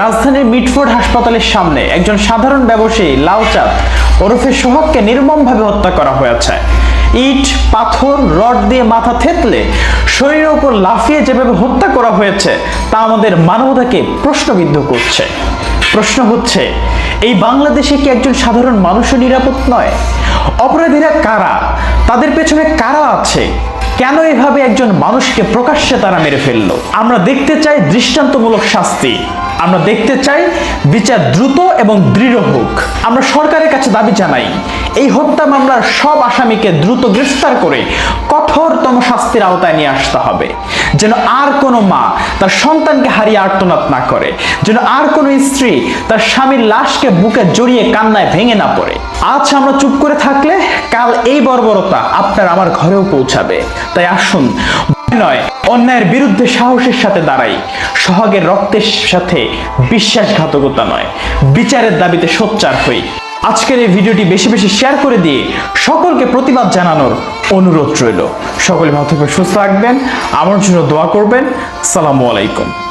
রাজধানীর মিটফোর্ড হাসপাতালের সামনে একজন সাধারণ ব্যবসায়ী লালচাঁদ ওরফে সোহাগকে নির্মমভাবে হত্যা করা হয়েছে। ইট, পাথর, রড দিয়ে মাথা থেতলে শরীরের উপর লাফিয়ে যেভাবে হত্যা করা হয়েছে, তা আমাদের মানবতাকে প্রশ্নবিদ্ধ করছে। প্রশ্ন হচ্ছে, এই বাংলাদেশে কি একজন সাধারণ মানুষও নিরাপদ নয়? অপরাধীরা কারা? তাদের পেছনে কারা আছে? কেন এভাবে একজন মানুষকে প্রকাশ্যে তারা মেরে ফেলল? আমরা দেখতে চাই দৃষ্টান্তমূলক শাস্তি। আমরা দেখতে চাই বিচার দ্রুত এবং দৃঢ় হোক। আমরা সরকারের কাছে দাবি জানাই, এই হত্যা মামলার সব আসামিকে দ্রুত গ্রেফতার করে কঠোরতম শাস্তির আওতায় নিয়ে আসতে হবে। যেন আর কোনো মা তার সন্তানকে হারিয়ে আর্তনাদ না করে, যেন আর কোনো স্ত্রী তার স্বামীর লাশকে বুকে জড়িয়ে কান্নায় ভেঙে না পড়ে। আজ আমরা চুপ করে থাকলে কাল এই বর্বরতা আপনার আমার ঘরেও পৌঁছাবে। তাই আসুন নয়, অন্যায়ের বিরুদ্ধে সাহসের সাথে দাঁড়াই। রক্তের সাথে বিশ্বাসঘাতকতা নয়। বিচারের দাবিতে সোচ্চার হই। আজকের এই ভিডিওটি বেশি বেশি শেয়ার করে দিয়ে সকলকে প্রতিবাদ জানানোর অনুরোধ রইল। সকলে ভালো সুস্থ থাকবেন। আমার জন্য দোয়া করবেন। সালামু আলাইকুম।